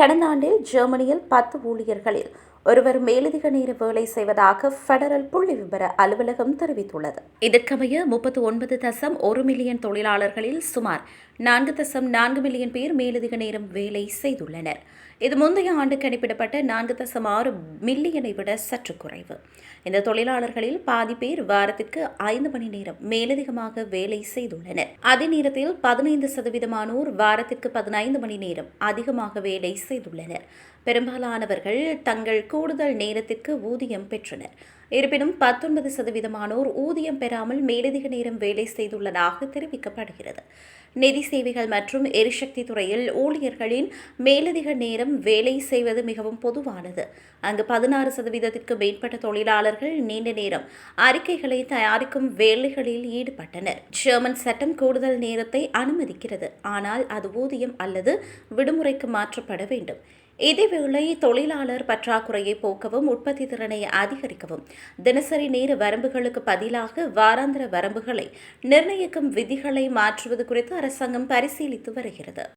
கடந்த ஆண்டில் ஜெர்மனியில் பத்து ஊழியர்களில் ஒருவர் மேலதிக நேர வேலை செய்வதாக ஃபெடரல் புள்ளி விவர அலுவலகம் தெரிவித்துள்ளது. இதற்கமைய முப்பத்து ஒன்பது தசம் ஒரு மில்லியன் தொழிலாளர்களில் சுமார் நான்கு தசம் நான்கு மில்லியன் பேர் மேலதிக நேரம் வேலை செய்துள்ளனர். இது முந்தைய ஆண்டு கணிப்பிடப்பட்ட நான்கு தசம் ஆறு மில்லியனை விட சற்று குறைவு. இந்த தொழிலாளர்களில் பாதி பேர் வாரத்திற்கு ஐந்து மணி நேரம் மேலதிகமாக வேலை செய்துள்ளனர். அதே நேரத்தில் பதினைந்து சதவீதமானோர் வாரத்திற்கு பதினைந்து மணி நேரம் அதிகமாக வேலை செய்துள்ளனர். பெரும்பாலானவர்கள் தங்கள் கூடுதல் நேரத்திற்கு ஊதியம் பெற்றனர். இருப்பினும் பத்தொன்பது சதவீதமானோர் ஊதியம் பெறாமல் மேலதிக நேரம் வேலை செய்துள்ளதாக தெரிவிக்கப்படுகிறது. நிதி சேவைகள் மற்றும் எரிசக்தி துறையில் ஊழியர்களின் மேலதிக நேரம் வேலை செய்வது மிகவும் பொதுவானது. அங்கு பதினாறு சதவீதத்திற்கு மேற்பட்ட தொழிலாளர்கள் நீண்ட நேரம் அறிக்கைகளை தயாரிக்கும் வேலைகளில் ஈடுபட்டனர். ஜெர்மன் சட்டம் கூடுதல் நேரத்தை அனுமதிக்கிறது. ஆனால் அது ஊதியம் அல்லது விடுமுறைக்கு மாற்றப்பட வேண்டும். இதேவேளை தொழிலாளர் பற்றாக்குறையை போக்கவும் உற்பத்தி திறனை அதிகரிக்கவும் தினசரி நேர வரம்புகளுக்கு பதிலாக வாராந்திர வரம்புகளை நிர்ணயிக்கும் விதிகளை மாற்றுவது குறித்து அரசாங்கம் பரிசீலித்து வருகிறது.